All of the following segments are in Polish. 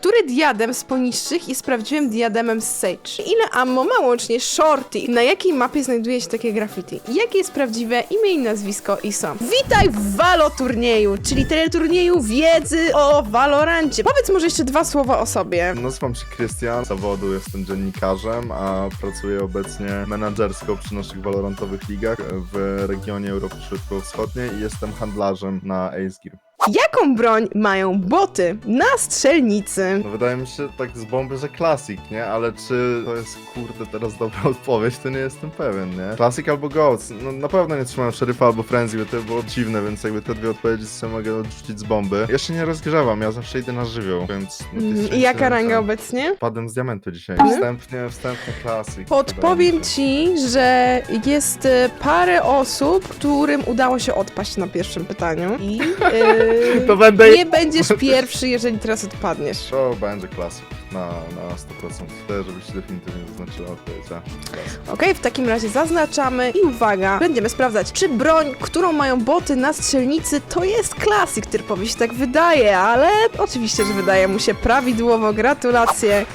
Który diadem z poniższych jest prawdziwym diademem z Sage? Ile ammo ma łącznie Shorty? Na jakiej mapie znajduje się takie graffiti? Jakie jest prawdziwe imię i nazwisko ISO? Witaj w Valo turnieju, czyli teleturnieju wiedzy o Valorancie. Powiedz może jeszcze dwa słowa o sobie. Nazywam się Krystian, z zawodu jestem dziennikarzem, a pracuję obecnie menadżersko przy naszych walorantowych ligach w regionie Europy Środkowo-Wschodniej i jestem handlarzem na Ace Gear. Jaką broń mają boty na strzelnicy? No wydaje mi się tak z bomby, że klasik, nie? Ale czy to jest kurde teraz dobra odpowiedź, to nie jestem pewien, nie? Klasik albo Ghost. No na pewno nie trzymałem szeryfa albo Frenzy, bo to było dziwne, więc jakby te dwie odpowiedzi sobie mogę odrzucić z bomby. Ja się nie rozgrzewam, ja zawsze idę na żywioł, więc... na tej Mm, I szczęście jaka ranga obecnie? Padłem z diamentu dzisiaj. Mhm. Wstępnie, wstępnie klasik. Podpowiem wydaje mi się. ci, że jest e, parę osób, którym udało się odpaść na pierwszym pytaniu. I e, To będę... nie będziesz pierwszy, jeżeli teraz odpadniesz. To będzie klasik na, na 100%. Chcę, żebyś definitywnie zaznaczyła odpowiedź. a, klasik. Okej, w takim razie zaznaczamy i uwaga, będziemy sprawdzać, czy broń, którą mają boty na strzelnicy, to jest klasyk. Typowi się tak wydaje, ale oczywiście, że wydaje mu się prawidłowo. Gratulacje.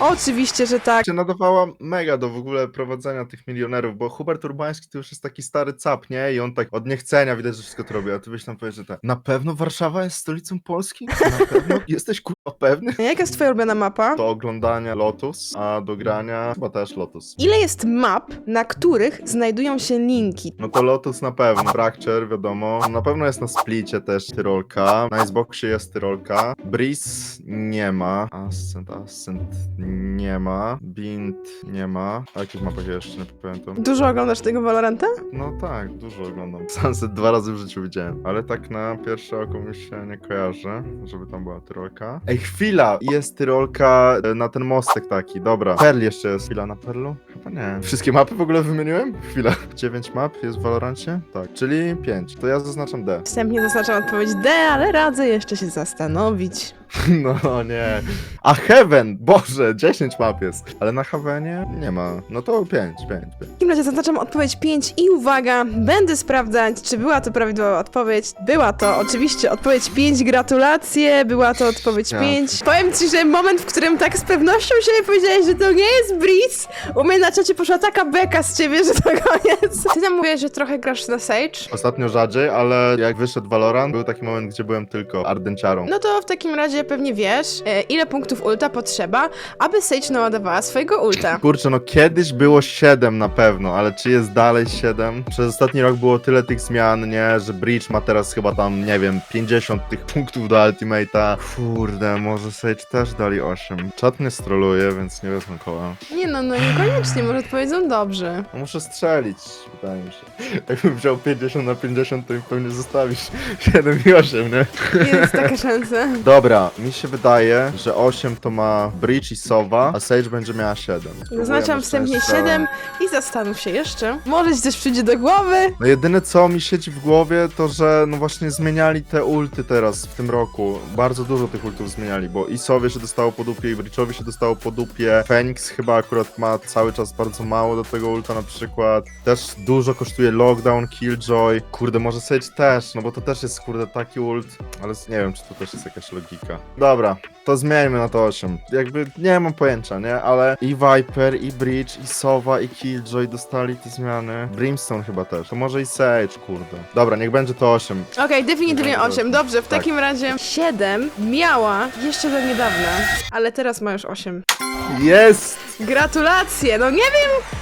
Oczywiście, że tak. się nadawała mega do w ogóle prowadzenia tych milionerów, bo Hubert Urbański to już jest taki stary cap, nie? I on tak od niechcenia widać, że wszystko to robi, a ty byś tam powiedział, że tak, na pewno Warszawa jest stolicą Polski? Na pewno? Jesteś kurwa pewny? Jaka jest twoja ulubiona mapa? Do oglądania Lotus, a do grania chyba też Lotus. Ile jest map, na których znajdują się linki? No to Lotus na pewno, Fracture wiadomo, na pewno jest na Splicie też Tyrolka, na Xboxie jest Tyrolka, Breeze nie ma, Ascent, Ascent nie ma, Bint nie ma, a jakich mapach ja jeszcze nie pamiętam? Dużo oglądasz tego Valoranta? No tak, dużo oglądam. Sunset dwa razy w życiu widziałem, ale tak na pierwsze oko mi się nie kojarzy, żeby tam była Tyrolka. Ej, chwila! Jest Tyrolka e, na ten mostek taki, dobra. Perl jeszcze jest. Chwila na Perlu? Chyba nie. Wszystkie mapy w ogóle wymieniłem? Chwila. 9 map jest w Valorancie? Tak, czyli 5. To ja zaznaczam D. Wstępnie zaznaczam odpowiedź D, ale radzę jeszcze się zastanowić. No nie. A Heaven! Boże, 10 map jest. Ale na Heavenie nie ma. No to 5, 5, 5. W takim razie zaznaczam odpowiedź 5 i uwaga, będę sprawdzać, czy była to prawidłowa odpowiedź. Była to oczywiście odpowiedź 5, gratulacje, była to odpowiedź Ja. 5. Powiem ci, że moment, w którym tak z pewnością siebie powiedziałeś, że to nie jest Breeze, u mnie na czacie poszła taka beka z ciebie, że to koniec. Ty tam mówiłeś, że trochę grasz na Sage? Ostatnio rzadziej, ale jak wyszedł Valorant, był taki moment, gdzie byłem tylko Ardenciarą. No to w takim razie pewnie wiesz, e, ile punktów ulta potrzeba, aby Sage naładowała swojego ulta. Kurczę, no kiedyś było 7 na pewno, ale czy jest dalej 7? Przez ostatni rok było tyle tych zmian, nie, że Breach ma teraz chyba tam, nie wiem, 50 tych punktów do Ultimate'a. Kurde, może Sage też dali 8. Czat mnie stroluje, więc nie wezmę koła. Nie no, no niekoniecznie, może odpowiedzą dobrze. No muszę strzelić, wydaje mi się. Jakbym wziął 50 na 50, to mi pewnie zostawisz 7 i 8, nie? Jest taka szansa. Dobra, mi się wydaje, że 8 to ma Breach i Sowa, a Sage będzie miała 7. Zaznaczam wstępnie szczęścia. 7 i zastanów się jeszcze. Może ci coś przyjdzie do głowy. No jedyne co mi siedzi w głowie to, że no właśnie zmieniali te ulty teraz w tym roku. Bardzo dużo tych ultów zmieniali, bo i Sowie się dostało po dupie, i Breachowi się dostało po dupie. Phoenix chyba akurat ma cały czas bardzo mało do tego ulta na przykład. Też dużo kosztuje Lockdown, Killjoy. Kurde, może Sage też, no bo to też jest kurde taki ult, ale nie wiem czy to też jest jakaś logika. Dobra, to zmieńmy na to 8. Jakby nie mam pojęcia, nie? Ale i Viper, i Breach, i Sowa, i Killjoy dostali te zmiany. Brimstone chyba też. To może i Sage, kurde. Dobra, niech będzie to 8. Okej, definitywnie Dobra, 8. Dobrze, w tak. takim razie 7 miała jeszcze do niedawna, ale teraz ma już 8. Jest! Gratulacje! No nie wiem.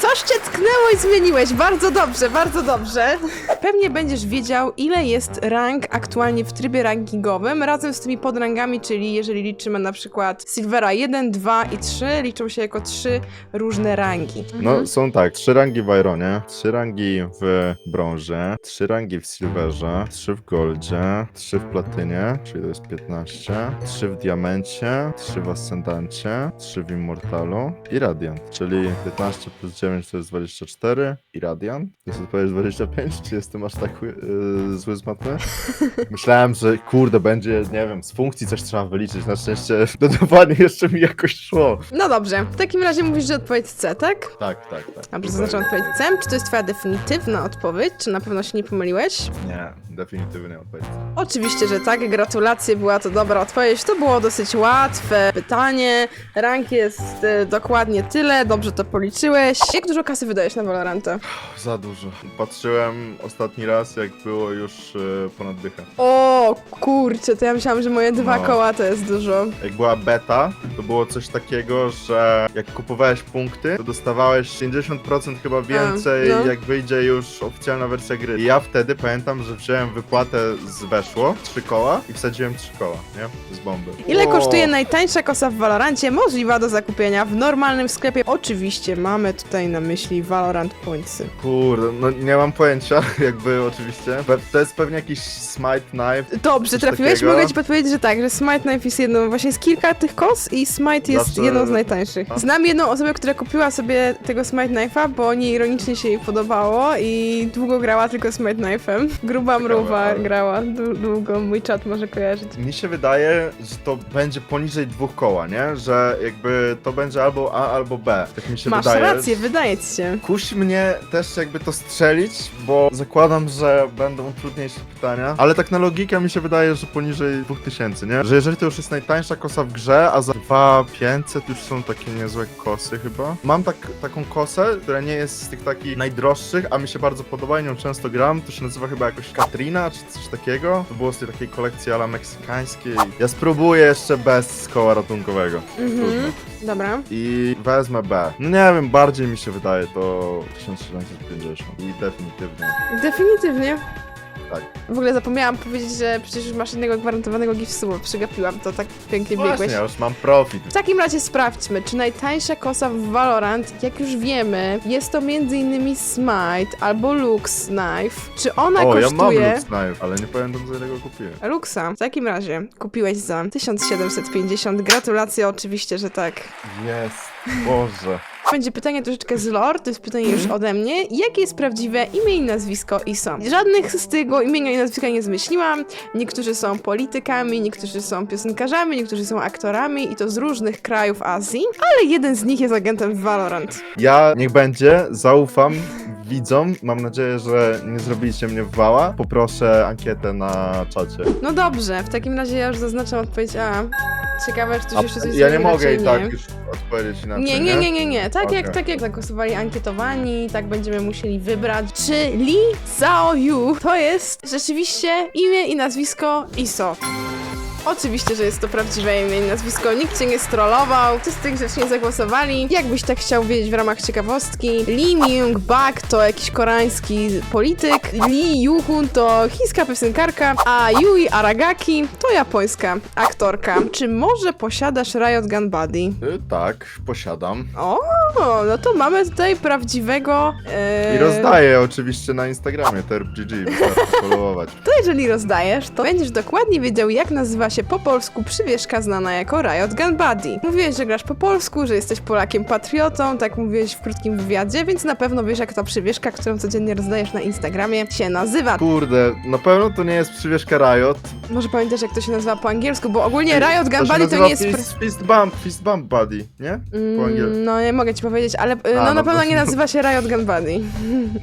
Coś cię tknęło i zmieniłeś. Bardzo dobrze, bardzo dobrze. Pewnie będziesz wiedział, ile jest rank aktualnie w trybie rankingowym, razem z tymi podrangami, czyli jeżeli liczymy na przykład Silvera 1, 2 i 3, liczą się jako trzy różne rangi. No, są tak, trzy rangi w Ironie, trzy rangi w brązie, trzy rangi w silverze, trzy w goldzie, trzy w platynie, czyli to jest 15, trzy w diamencie, trzy w ascendancie, trzy w immortalu i radiant, czyli 15 plus 9 25 to jest 24 i Radian. Jest odpowiedź 25, czy jestem aż tak yy, zły z matmy? Myślałem, że kurde, będzie, nie wiem, z funkcji coś trzeba wyliczyć. Na szczęście dodawanie jeszcze mi jakoś szło. No dobrze, w takim razie mówisz, że odpowiedź C, tak? Tak, tak, tak. Dobrze, zaznaczam odpowiedź C. Czy to jest twoja definitywna odpowiedź? Czy na pewno się nie pomyliłeś? Nie, definitywnie odpowiedź. Oczywiście, że tak. Gratulacje, była to dobra odpowiedź. To było dosyć łatwe pytanie. Rank jest e, dokładnie tyle, dobrze to policzyłeś. Jak dużo kasy wydajesz na Valoranta? Za dużo. Patrzyłem ostatni raz, jak było już yy, ponad dychę. O kurczę, to ja myślałam, że moje dwa No. koła to jest dużo. Jak była beta, to było coś takiego, że jak kupowałeś punkty, to dostawałeś 50% chyba więcej, no. jak wyjdzie już oficjalna wersja gry. I ja wtedy pamiętam, że wziąłem wypłatę z weszło, trzy koła i wsadziłem trzy koła, nie? Z bomby. Ile kosztuje najtańsza kosa w Valorancie? Możliwa do zakupienia w normalnym sklepie. Oczywiście mamy tutaj na myśli Valorant Pointsy. Kurde, no nie mam pojęcia, jakby oczywiście. Pe- To jest pewnie jakiś smite knife. Dobrze, Coś trafiłeś? takiego? Mogę ci podpowiedzieć, że tak, że Smite Knife jest jedną, właśnie jest kilka tych kos i Smite jest Zawsze- jedną z najtańszych. A. Znam jedną osobę, która kupiła sobie tego Smite Knife'a, bo nieironicznie się jej podobało i długo grała tylko Smite Knife'em. Gruba mruwa ale- grała dłu- długo, mój czat może kojarzyć. Mi się wydaje, że to będzie poniżej dwóch koła, nie? Że jakby to będzie albo A, albo B. Tak mi się Masz wydaje. rację, wydaje ci się. Kusi mnie też jakby to strzelić, bo zakładam, że będą trudniejsze pytania. Ale tak na logikę mi się wydaje, że poniżej 2000, nie? Że jeżeli to już jest najtańsza kosa w grze, a za 2500 już są takie niezłe kosy chyba. Mam tak, taką kosę, która nie jest z tych takich najdroższych, a mi się bardzo podoba i nią często gram. To się nazywa chyba jakoś Katrina, czy coś takiego. To było z tej takiej kolekcji ala meksykańskiej. Ja spróbuję jeszcze bez koła ratunkowego. Trudno. Mhm, dobra. I wezmę B. No nie wiem, bardziej mi się wydaje to 1750 i definitywnie. Definitywnie. Tak. W ogóle zapomniałam powiedzieć, że przecież już masz jednego gwarantowanego gift suba, przegapiłam to, tak pięknie biegłeś. Właśnie, ja już mam profit. W takim razie sprawdźmy, czy najtańsza kosa w Valorant, jak już wiemy, jest to m.in. Smite albo Lux Knife. Czy ona O, ja mam kosztuje... Lux Knife, ale nie pamiętam za ile go kupiłem. Luxa. W takim razie kupiłeś za 1750. Gratulacje, oczywiście, że tak. Jest, Boże. Będzie pytanie troszeczkę z lore, to jest pytanie już ode mnie. Jakie jest prawdziwe imię i nazwisko ISO? Żadnych z tego imienia i nazwiska nie zmyśliłam. Niektórzy są politykami, niektórzy są piosenkarzami, niektórzy są aktorami i to z różnych krajów Azji, ale jeden z nich jest agentem w Valorant. Ja, niech będzie, zaufam widzom. Mam nadzieję, że nie zrobiliście mnie w wała. Poproszę ankietę na czacie. No dobrze, w takim razie ja już zaznaczam odpowiedź A. Ciekawe, czy tu A, jeszcze coś ja nie mogę i tak już odpowiedzieć inaczej, Nie, nie, nie, nie, nie. Tak, jak, Okej. tak jak zagłosowali ankietowani, tak będziemy musieli wybrać, czy Lee Zhao Yu to jest rzeczywiście imię i nazwisko ISO. Oczywiście, że jest to prawdziwe imię i nazwisko, nikt cię nie strollował, wszyscy grzecznie zagłosowali. Jakbyś tak chciał wiedzieć w ramach ciekawostki, Lee Myung-bak to jakiś koreański polityk, Lee Yu-hun to chińska piosenkarka, a Yui Aragaki to japońska aktorka. Czy może posiadasz Riot Gun Buddy? Y, Tak, posiadam. O, no to mamy tutaj prawdziwego. E... I rozdaję oczywiście na Instagramie TerpGG, wystarczy followować. To jeżeli rozdajesz, to będziesz dokładnie wiedział, jak nazywa się po polsku przywieszka znana jako Riot Gun Buddy. Mówiłeś, że grasz po polsku, że jesteś Polakiem patriotą, tak mówiłeś w krótkim wywiadzie, więc na pewno wiesz, jak ta przywieszka, którą codziennie rozdajesz na Instagramie, się nazywa. Kurde, na pewno to nie jest przywieszka Riot. Może pamiętasz, jak to się nazywa po angielsku, bo ogólnie Riot Gun Buddy to nie jest... Fist, fist Bump, Fist Bump Buddy, nie? Po angielsku. Mm, no, nie mogę ci powiedzieć, ale y, A, no, na no pewno to- nie nazywa się Riot Gun Buddy.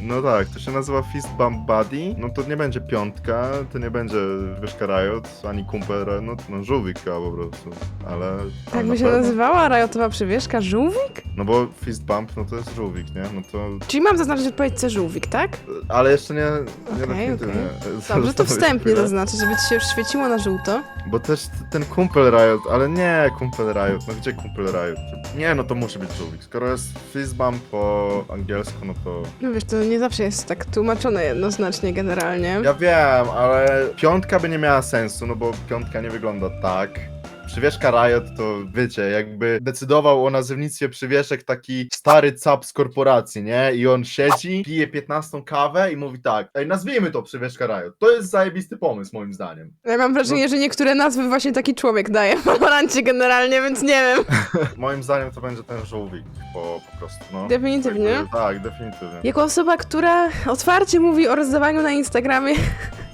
No tak, to się nazywa Fist Bump Buddy. No to nie będzie piątka, to nie będzie Wyszka Riot, ani Kumpel no, no żółwik chyba po prostu, ale... ale Tak na by się pewno. nazywała? Riotowa przywieszka? Żółwik? No bo Fist Bump, no to jest żółwik, nie? No to... Czyli mam zaznaczyć odpowiedź C żółwik, tak? Ale jeszcze nie, nie Okej, definitywnie. Dobrze, to wstępnie chwilę. zaznaczę, żeby ci się już świeciło na żółto. Bo też t- ten Kumpel Riot, ale nie Kumpel Riot, no gdzie Kumpel Riot? Nie, no to musi być żółwik. Skoro jest Fist Bump po angielsku, no to... No wiesz, to nie zawsze jest tak tłumaczone jednoznacznie generalnie. Ja wiem, ale piątka by nie miała sensu, no bo piątka nie wygląda tak. Przywieszka Riot to, wiecie, jakby decydował o nazewnictwie przywieszek taki stary cap z korporacji, nie? I on siedzi, pije 15 kawę i mówi tak, ej, nazwijmy to przywieszka Riot. To jest zajebisty pomysł, moim zdaniem. Ja mam wrażenie, że niektóre nazwy właśnie taki człowiek daje w Valorancie generalnie, więc nie wiem. Moim zdaniem to będzie ten żółwik, po, po prostu, no. Definitywnie. Jakby, tak, definitywnie. Jako osoba, która otwarcie mówi o rozdawaniu na Instagramie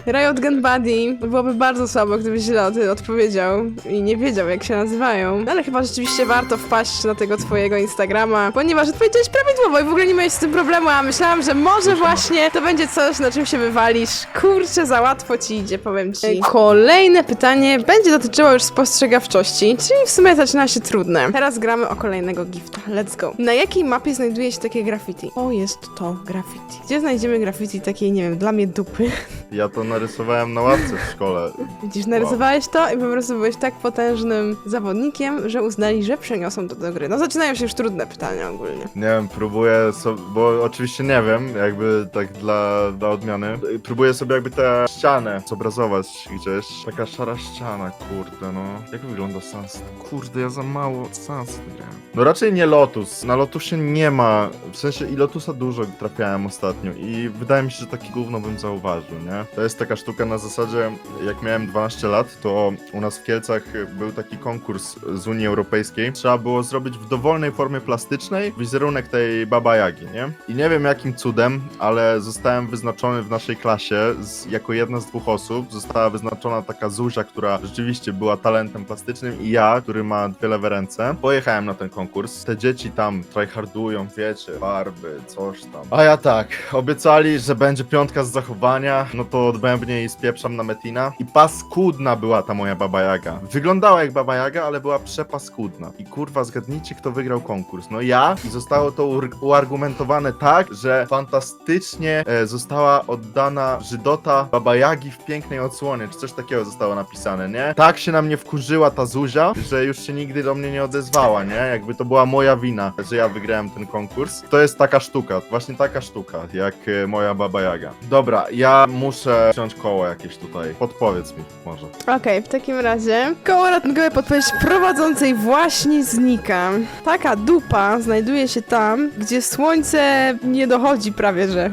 Riot Gun Buddy, byłoby bardzo słabo, gdybyś źle o tym odpowiedział i nie wiedział, jak się nazywają. Ale chyba rzeczywiście warto wpaść na tego twojego Instagrama, ponieważ odpowiedziałeś prawidłowo i w ogóle nie miałeś z tym problemu, a myślałam, że może właśnie to będzie coś, na czym się wywalisz. Kurczę, za łatwo ci idzie, powiem ci. Kolejne pytanie będzie dotyczyło już spostrzegawczości, czyli w sumie zaczyna się trudne. Teraz gramy o kolejnego gifta. Let's go. Na jakiej mapie znajduje się takie graffiti? O, jest to graffiti. Gdzie znajdziemy graffiti takiej, nie wiem, dla mnie dupy? Ja to narysowałem na ławce w szkole. Widzisz, narysowałeś to i po prostu byłeś tak potężnym zawodnikiem, że uznali, że przeniosą to do gry. No zaczynają się już trudne pytania ogólnie. Nie wiem, próbuję sobie, bo oczywiście nie wiem, jakby tak dla, dla odmiany. Próbuję sobie jakby tę ścianę zobrazować gdzieś. Taka szara ściana, kurde, no. Jak wygląda Sunset? Kurde, ja za mało Sunset grałem. No raczej nie Lotus. Na Lotusie nie ma, w sensie i Lotusa dużo trafiałem ostatnio i wydaje mi się, że taki gówno bym zauważył, nie? To jest taka sztuka na zasadzie, jak miałem 12 lat, to u nas w Kielcach był taki konkurs z Unii Europejskiej. Trzeba było zrobić w dowolnej formie plastycznej wizerunek tej Baba Jagi, nie? I nie wiem jakim cudem, ale zostałem wyznaczony w naszej klasie z, jako jedna z dwóch osób. Została wyznaczona taka Zuzia, która rzeczywiście była talentem plastycznym i ja, który ma dwie lewe ręce. Pojechałem na ten konkurs. Te dzieci tam tryhardują, wiecie, farby, coś tam. A ja tak, obiecali, że będzie piątka z zachowania, no to odbębnie i spieprzam na Metina. I paskudna była ta moja Baba Jaga. Wyglądała jak Baba Jaga, ale była przepaskudna. I kurwa, zgadnijcie, kto wygrał konkurs. No ja i zostało to uargumentowane tak, że fantastycznie e, została oddana Żydota Baba Jagi w pięknej odsłonie, czy coś takiego zostało napisane, nie? Tak się na mnie wkurzyła ta Zuzia, że już się nigdy do mnie nie odezwała, nie? Jakby to była moja wina, że ja wygrałem ten konkurs. To jest taka sztuka, właśnie taka sztuka, jak e, moja Baba Jaga. Dobra, ja muszę wziąć koło jakieś tutaj. Podpowiedz mi może. Okej, w takim razie koło ratunkowe podpowiedź prowadzącej właśnie znika. Taka dupa znajduje się tam, gdzie słońce nie dochodzi prawie, że.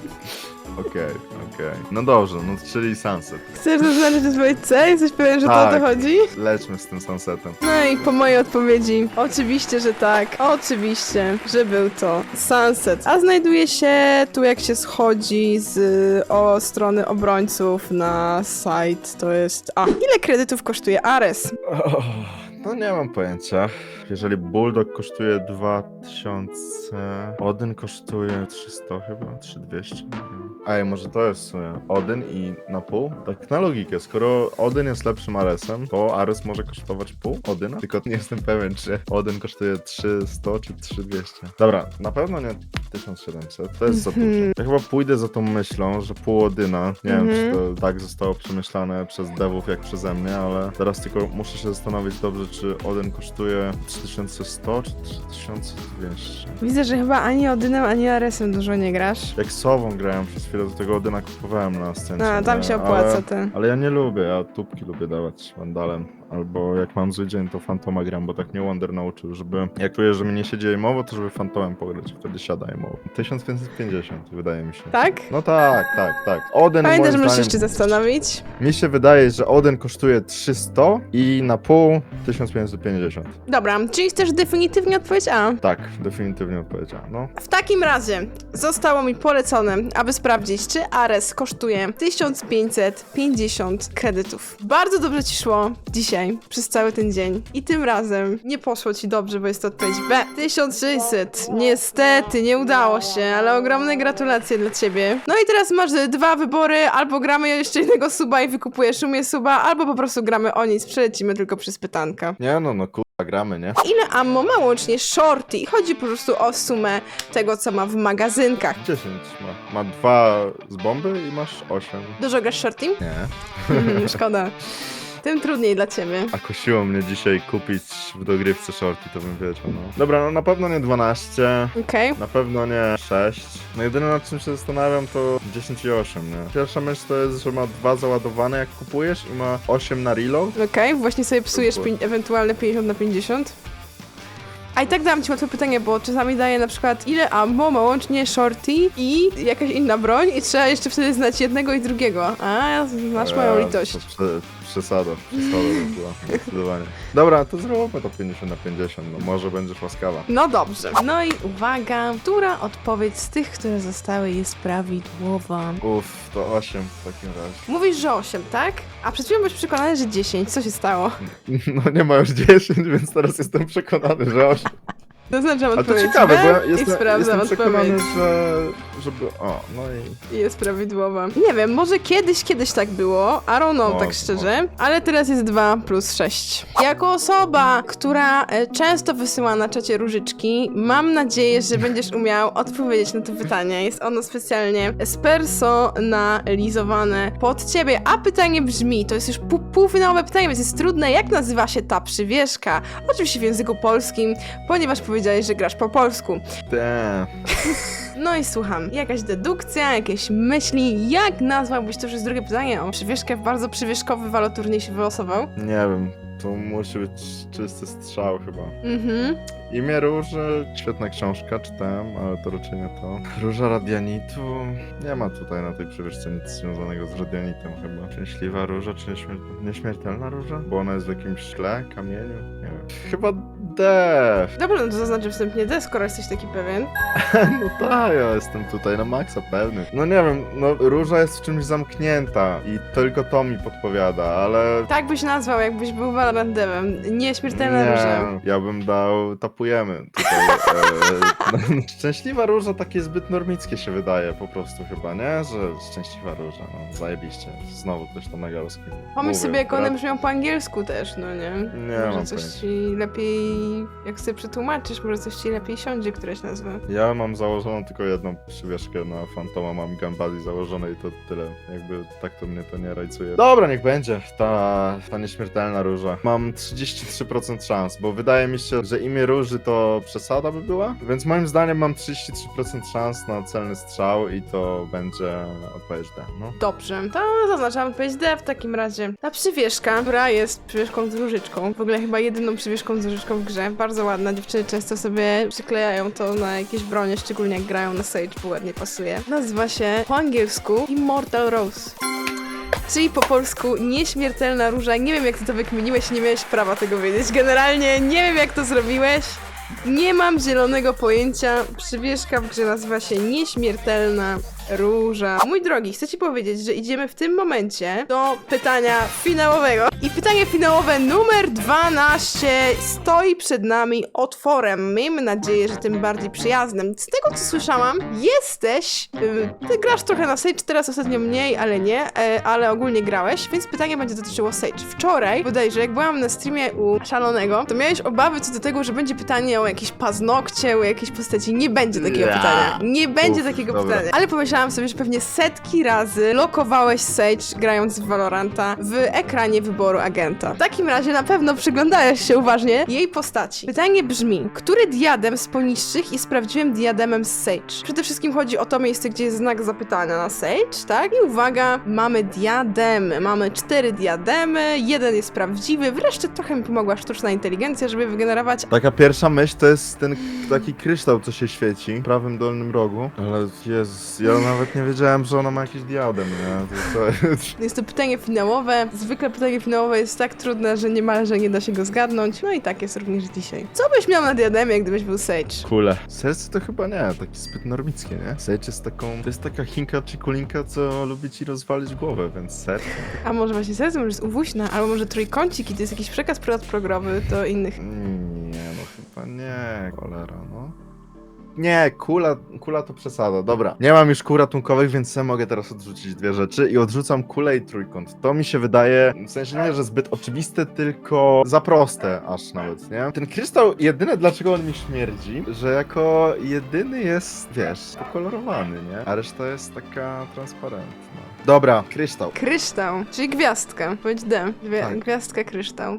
Okej, okej. No dobrze, no czyli Sunset. Chcesz zaznaczyć odpowiedź C? Jesteś pewien, że to o Tak. to chodzi? Lećmy z tym Sunsetem. No i po mojej odpowiedzi, oczywiście, że tak. Oczywiście, że był to Sunset. A znajduje się tu, jak się schodzi z o strony obrońców na site. To jest. A, ile kredytów kosztuje Ares? No nie mam pojęcia. Jeżeli Bulldog kosztuje 2000, Odyn kosztuje 300 chyba, 3200. nie wiem. Ej, może to jest w sumie Odyn i na pół? Tak na logikę, skoro Odyn jest lepszym Aresem, to Ares może kosztować pół Odyna? Tylko nie jestem pewien, czy Odyn kosztuje 300 czy 3200. Dobra, na pewno nie 1700, to jest za dużo. Mhm. Ja chyba pójdę za tą myślą, że pół Odyna, nie wiem, Mhm. czy to tak zostało przemyślane przez devów jak przeze mnie, ale teraz tylko muszę się zastanowić dobrze, czy Odyn kosztuje 3100 czy 3200. Widzę, że chyba ani Odynem, ani Aresem dużo nie grasz. Jak Sową grałem przez chwilę, do tego Odyna kupowałem na scenie. A, tam się opłaca ten. Ale ja nie lubię, ja tubki lubię dawać Wandalem. Albo jak mam zły dzień, to Fantoma gram, bo tak mnie Wonder nauczył, żeby jak czuję, że mi nie siedzi aimowo, to żeby Fantomem pograć, wtedy siada aimowo. 1550 wydaje mi się. Tak? No tak, tak, tak. Odyn Pamiętaj, że możesz się zdaniem- jeszcze zastanowić. Mi się wydaje, że Odyn kosztuje 300 i na pół 1550. Dobra, czyli chcesz definitywnie odpowiedź A. Tak, definitywnie odpowiedziałem. No. W takim razie zostało mi polecone, aby sprawdzić, czy Ares kosztuje 1550 kredytów. Bardzo dobrze ci szło dzisiaj, przez cały ten dzień. I tym razem nie poszło ci dobrze, bo jest to odpowiedź B. 1600. Niestety, nie udało się, ale ogromne gratulacje dla ciebie. No i teraz masz dwa wybory, albo gramy jeszcze jednego suba i wykupujesz umie suba, albo po prostu gramy o nic, przelecimy tylko przez pytanka. Nie no, no kurwa, gramy, nie? Ile ammo ma łącznie shorty? Chodzi po prostu o sumę tego, co ma w magazynkach. 10 ma. Ma dwa z bomby i masz 8. Dużo grasz shorty? Nie. Mhm, szkoda. tym trudniej dla ciebie. A kusiło mnie dzisiaj kupić w dogrywce shorty, to bym wiedział, no. Dobra, no na pewno nie 12, Okej. na pewno nie 6. No jedyne nad czym się zastanawiam to 10 i 8, nie? Pierwsza myśl to jest, że ma dwa załadowane jak kupujesz i ma 8 na reload. Okej, właśnie sobie psujesz pię- ewentualne 50 na 50. A i tak dam ci łatwe pytanie, bo czasami daję na przykład ile ammo ma łącznie shorty i jakaś inna broń i trzeba jeszcze wtedy znać jednego i drugiego. A, masz moją Eee, litość. To prze, przesada, przesada by była, zdecydowanie. Dobra, to zróbmy to 50 na 50, no może będziesz łaskawa. No dobrze. No i uwaga, która odpowiedź z tych, które zostały jest prawidłowa? Uff, to 8 w takim razie. Mówisz, że 8, tak? A przed chwilą byłeś przekonany, że 10. Co się stało? No nie ma już 10, więc teraz jestem przekonany, że 8. Zaznaczam Ale to odpowiedź ciekawe, bo ja B i jestem, sprawdzam jestem przekonany, odpowiedź. że... żeby... O, no i... Jest prawidłowa. Nie wiem, może kiedyś, kiedyś tak było, I don't know, Może, tak szczerze, ale teraz jest 2 plus 6. Jako osoba, która e, często wysyła na czacie różyczki, mam nadzieję, że będziesz umiał odpowiedzieć na to pytanie. Jest ono specjalnie spersonalizowane pod ciebie, a pytanie brzmi, to jest już pół, półfinałowe pytanie, więc jest trudne, jak nazywa się ta przywieszka? Oczywiście w języku polskim, ponieważ powiedziałeś, że grasz po polsku. Te... No i słucham, jakaś dedukcja, jakieś myśli, jak nazwałbyś to już jest drugie pytanie o przywieszkę, bardzo przywieszkowy waloturniej się wylosował. Nie wiem, to musi być czysty strzał chyba. Mhm. Imię Róży, świetna książka, czytałem, ale to raczej nie to. Róża Radianitu, nie ma tutaj na tej przywyżce nic związanego z Radianitem chyba. Szczęśliwa Róża, czy nieśmier- nieśmiertelna Róża? Bo ona jest w jakimś szkle, kamieniu, nie wiem. Chyba D. Dobrze, no to zaznaczę wstępnie D, skoro jesteś taki pewien. No tak, ja jestem tutaj na maksa pewny. No nie wiem, no Róża jest w czymś zamknięta i tylko to mi podpowiada, ale... Tak byś nazwał, jakbyś był Valorant devem. Nieśmiertelna róża. Nie, ja bym dał, tapujemy tutaj. E, szczęśliwa róża takie zbyt normickie się wydaje po prostu chyba, nie? Że szczęśliwa róża, no zajebiście. Znowu ktoś to mega rozkminił. Pomyśl sobie, jak one brzmią po angielsku też, no nie? Nie może mam coś pojęcia. ci lepiej, jak sobie przetłumaczysz, może coś ci lepiej siądzie, któreś nazwa. Ja mam założoną tylko jedną przywieszkę na Fantoma, mam Gunbuddy założone i to tyle. Jakby tak to mnie to nie rajcuje. Dobra, niech będzie ta, ta nieśmiertelna róża. Mam 33% szans, bo wydaje mi się, że imię róży to przesada by była, więc moim zdaniem mam 33% szans na celny strzał i to będzie odpowiedź D, no. Dobrze, to zaznaczam odpowiedź D w takim razie. Ta przywieszka, która jest przywieszką z różyczką, w ogóle chyba jedyną przywieszką z różyczką w grze, bardzo ładna, dziewczyny często sobie przyklejają to na jakieś bronie, szczególnie jak grają na Sage, bo ładnie pasuje. Nazywa się po angielsku Immortal Rose. Czyli po polsku nieśmiertelna róża. Nie wiem jak ty to wykminiłeś, nie miałeś prawa tego wiedzieć. Generalnie nie wiem jak to zrobiłeś. Nie mam zielonego pojęcia. Przywieszka w grze nazywa się Nieśmiertelna Róża. Mój drogi, chcę ci powiedzieć, że idziemy w tym momencie do pytania finałowego. I pytanie finałowe numer 12 stoi przed nami otworem. Miejmy nadzieję, że tym bardziej przyjaznym. Z tego co słyszałam, jesteś. Yy, ty grasz trochę na Sage, teraz ostatnio mniej, ale nie, e, ale ogólnie grałeś, więc pytanie będzie dotyczyło Sage. Wczoraj, bodajże, jak byłam na streamie u Szalonego, to miałeś obawy co do tego, że będzie pytanie o jakieś paznokcie, o jakiejś postaci. Nie będzie takiego pytania. Nie będzie Uf, takiego dobra. pytania. Ale pomyślałam sobie, że pewnie setki razy lokowałeś Sage grając w Valoranta w ekranie wyboru agenta. W takim razie na pewno przyglądałeś się uważnie jej postaci. Pytanie brzmi, który diadem z poniższych jest prawdziwym diademem z Sage? Przede wszystkim chodzi o to miejsce, gdzie jest znak zapytania na Sage, tak? I uwaga, mamy diademy. Mamy cztery diademy, jeden jest prawdziwy, wreszcie trochę mi pomogła sztuczna inteligencja, żeby wygenerować Taka pierwsza myśl to jest ten taki kryształ, co się świeci w prawym dolnym rogu. Ale Jezus, ja nawet nie wiedziałem, że ona ma jakiś diadem, nie? To, to, Jest to pytanie finałowe. Zwykle pytanie finałowe jest tak trudne, że niemalże nie da się go zgadnąć. No i tak jest również dzisiaj. Co byś miał na diademie, gdybyś był Sage? Kule. Serce to chyba nie, takie zbyt normickie, nie? Sage jest taką, to jest taka chinka czy kulinka, co lubi ci rozwalić głowę, więc serce. A może właśnie serce, może jest uwuśna, albo może trójkącik i to jest jakiś przekaz programowy do innych. Mm, Nie, no chyba nie, cholera, no. Nie, kula, kula to przesada, dobra. Nie mam już kół ratunkowych, więc sam mogę teraz odrzucić dwie rzeczy i odrzucam kulę i trójkąt. To mi się wydaje, w sensie nie, że zbyt oczywiste, tylko za proste aż nawet, nie? Ten kryształ, jedyne dlaczego on mi śmierdzi, że jako jedyny jest, wiesz, pokolorowany, nie? A reszta jest taka transparentna. Dobra, kryształ. Kryształ, czyli gwiazdka. Powiedz D. Tak. Gwiazdka, kryształ.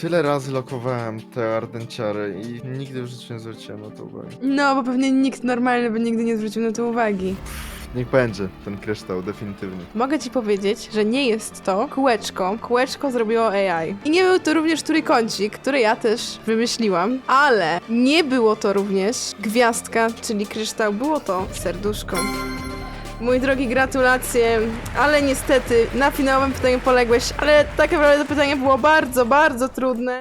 Tyle razy lokowałem te ardenciary i nigdy w życiu nie zwróciłem na to uwagi. No, bo pewnie nikt normalny by nigdy nie zwrócił na to uwagi. Niech będzie ten kryształ, definitywnie. Mogę ci powiedzieć, że nie jest to kółeczko. Kółeczko zrobiło AI. I nie był to również trójkącik, który ja też wymyśliłam, ale nie było to również gwiazdka, czyli kryształ, było to serduszko. Mój drogi, gratulacje, ale niestety na finałowym pytaniu poległeś, ale tak naprawdę to pytanie było bardzo, bardzo trudne.